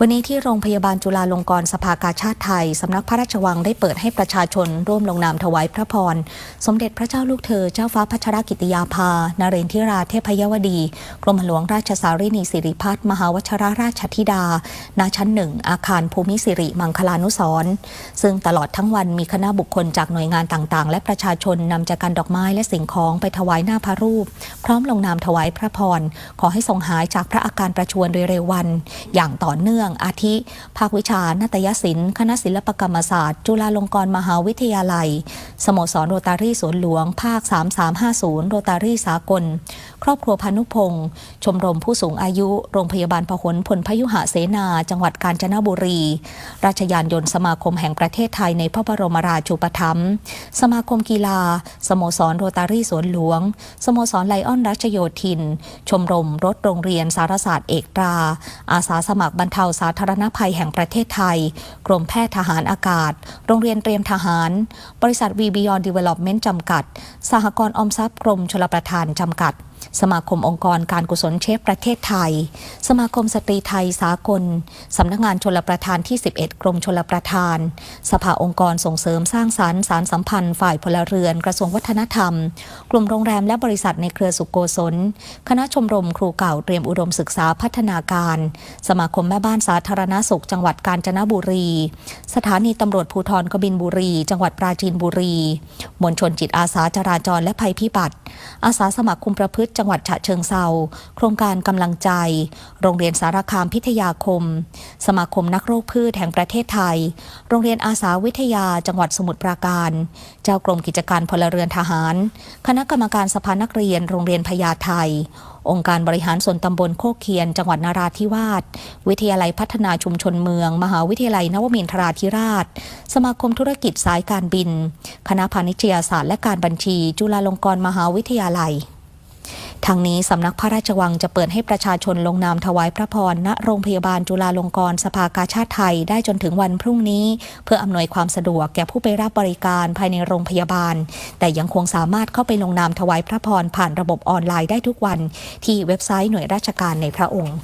วันนี้ที่โรงพยาบาลจุฬาลงกรณ์สภากาชาติไทย สำนักพระราชวังได้เปิดให้ประชาชนร่วมลงนามถวายพระพร สมเด็จพระเจ้าลูกเธอเจ้าฟ้าพัชรกิติยาภา นเรนทิราเทพยวดี กรมหลวงราชสารีนีสิริพัฒน์มหาวชรราชธิดา ณ ชั้นหนึ่ง อาคารภูมิสิริมังคลานุสร์ซึ่งตลอดทั้งวันมีคณะบุคคลจากหน่วยงานต่างๆ และประชาชนนำจากการดอกไม้และสิ่งของไปถวายหน้าพระรูป พร้อมลงนามถวายพระพร ขอให้ทรงหายจากพระอาการประชวรโดยเร็ววัน อย่างต่อเนื่องอาทิ ภาควิชานาฏยศิลป์ คณะศิลปกรรมศาสตร์ จุฬาลงกรณ์มหาวิทยาลัย สโมสรโรตารี่สวนหลวง ภาค 3350 โรตารี่สากล ครอบครัวพานุพงศ์ชมรมผู้สูงอายุ โรงพยาบาลพหลพลพยุหเสนา จังหวัดกาญจนบุรี ราชยานยนต์สมาคมแห่งประเทศไทยในพระบรมราชูปถัมภ์สมาคมกีฬา สโมสรโรตารี่สวนหลวง สโมสรไลออนรัชโยธิน ชมรมรถโรงเรียนสารศาสตร์เอกตรา อาสาสมัครบรรเทาสาธารณภัยแห่งประเทศไทย กรมแพทย์ทหารอากาศ โรงเรียนเตรียมทหาร บริษัทวีบิออนดีเวล็อปเมนต์จำกัด สหกรณ์ออมทรัพย์กรมชลประทานจำกัด สมาคมองค์กรการกุศลเชฟประเทศไทย สมาคมสตรีไทยสากล สำนักงานชลประทานที่ 11 กรมชลประทาน สภาองค์กรส่งเสริมสร้างสารรค์สารสัมพันธ์ฝ่ายพลเรือน กระทรวงวัฒนธรรม กลุ่มโรงแรมและบริษัทในเครือสุโกศล คณะชมรมครูเก่าเตรียมอุดมศึกษาพัฒนาการ สมาคมแม่บ้านสาธารณสุข จังหวัดกาญจนบุรี สถานีตำรวจภูธรกบินบุรี จังหวัดปราจีนบุรี มวลชนจิตอาสาจราจรและภัยพิบัติ อาสาสมัครคุมประพฤติจังหวัดฉะเชิงเซาโครงการกำลังใจ โรงเรียนสารคามพิทยาคม สมาคมนักโรคพืชแห่งประเทศไทย โรงเรียนอาสาวิทยาจังหวัดสมุทรปราการ เจ้ากรมกิจการพลเรือนทหาร คณะกรรมการสภานักเรียน โรงเรียนพญาไทองค์การบริหารส่วนตำบลโคกเคียน จังหวัดนาราธิวาส วิทยาลัยพัฒนาชุมชนเมือง มหาวิทยาลัยนวมินทราธิราช สมาคมธุรกิจสายการบิน คณะพาณิชยศาสตร์และการบัญชี จุฬาลงกรณ์มหาวิทยาลัย ทางนี้สำนักพระราชวังจะเปิดให้ประชาชนลงนามถวายพระพรณโรงพยาบาลจุฬาลงกรณ์สภากาชาติไทยได้จนถึงวันพรุ่งนี้ เพื่ออำนวยความสะดวกแก่ผู้ไปรับบริการภายในโรงพยาบาล แต่ยังคงสามารถเข้าไปลงนามถวายพระพรผ่านระบบออนไลน์ได้ทุกวัน ที่เว็บไซต์หน่วยราชการในพระองค์